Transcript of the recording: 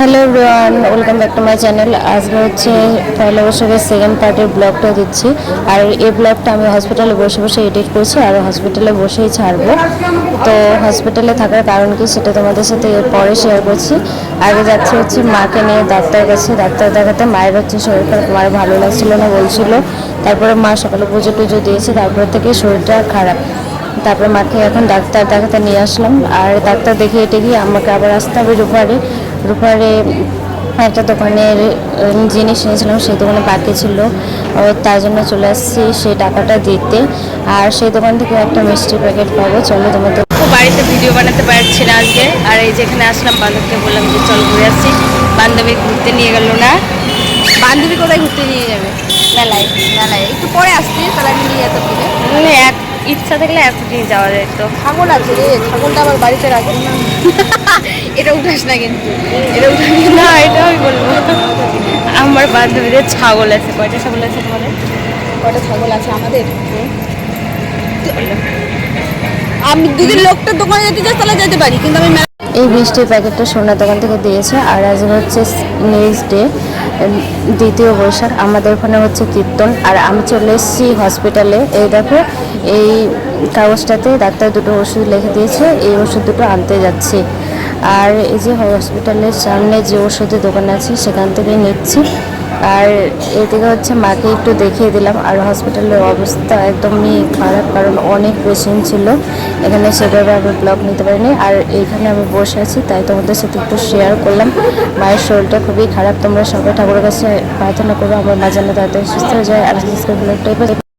Hello everyone, welcome back to my channel. আজকে হচ্ছে পয়লা বৈশাখের সেকেন্ড পার্টের ব্লগটা দিচ্ছি। আর এই ব্লগটা আমি হসপিটালে বসে বসে এডিট করছি আর হসপিটালে বসেই ছাড়বো। তো হসপিটালে থাকার কারণ কি সেটা তোমাদের সাথে পরে শেয়ার করছি। আগে যাচ্ছি হচ্ছে মাকে নিয়ে ডাক্তার কাছে। ডাক্তার দেখাতে মায়ের হচ্ছে শরীর খারাপ মায়ের ভালো লাগছিল না, বলছিল। তারপরে মা সকালে পুজো টুজো দিয়েছে, তারপর থেকে শরীরটা খারাপ। তারপরে মাকে এখন ডাক্তার দেখাতে নিয়ে আসলাম। আর ডাক্তার দেখে এটে গিয়ে আমাকে আবার আসতে হবে রুপারে রুপারে একটা দোকানের জিনিস নিয়েছিলাম সেই দোকানে বাকি ছিল। ও তার জন্য চলে আসছি সেই টাকাটা দিতে। আর সেই দোকান থেকে একটা মিষ্টির প্যাকেট পাবো চলো তোমাদের তো বাড়িতে ভিডিও বানাতে পারছি না আজকে। আর এই যেখানে আসলাম বান্ধবকে বললাম যে চল ঘুরে আসছি বান্ধবী ঘুরতে নিয়ে গেল না। বান্ধবী কোথায় ঘুরতে নিয়ে যাবে? মেলায়। মেলায়। একটু পরে আসছি তাহলে আমি নিয়ে যেতে পারি। মানে এক ইচ্ছা থাকলে এতদিন যাওয়া যায় তো। ছাগল আছে রে ছাগলটা আমার বাড়িতে রাখি না এটা উঠাস না কিন্তু এটা উঠাস না। এটা আমি বলব। আমার বান্ধবীদের ছাগল আছে কয়টা ছাগল আছে তোমাদের? কয়টা ছাগল আছে আমাদের? আমি দুদিন লোকটা দোকানে যেতে চাই তাহলে যেতে পারি কিন্তু আমি এই বৃষ্টির প্যাকেটটা সোনার দোকান থেকে দিয়েছে, আর আজ হচ্ছে নেক্সট ডে দ্বিতীয় বৈশাখ। আমাদের ওখানে হচ্ছে কীর্তন, আর আমি চলে এসেছি হসপিটালে এই দেখো, এই কাগজটাতে ডাক্তার দুটো ওষুধ লিখে দিয়েছে, এই ওষুধ দুটো আনতে যাচ্ছি। আর এই যে হসপিটালের সামনে যে ওষুধের দোকান আছে, সেখান থেকে নিচ্ছি। আর এদিকে হচ্ছে মাকে একটু দেখিয়ে দিলাম। আর হসপিটালের অবস্থা একদমই খারাপ, কারণ অনেক পেশেন্ট ছিল। এখানে সেভাবে আমি ব্লগ নিতে পারিনি। আর এইখানে আমি বসে আছি, তাই তোমাদের সাথে একটু শেয়ার করলাম। মায়ের শরীরটা খুবই খারাপ। তোমরা সবাই ঠাকুরের কাছে প্রার্থনা করো আমার মাঝে তাড়াতাড়ি সুস্থ হয়ে যায়। আর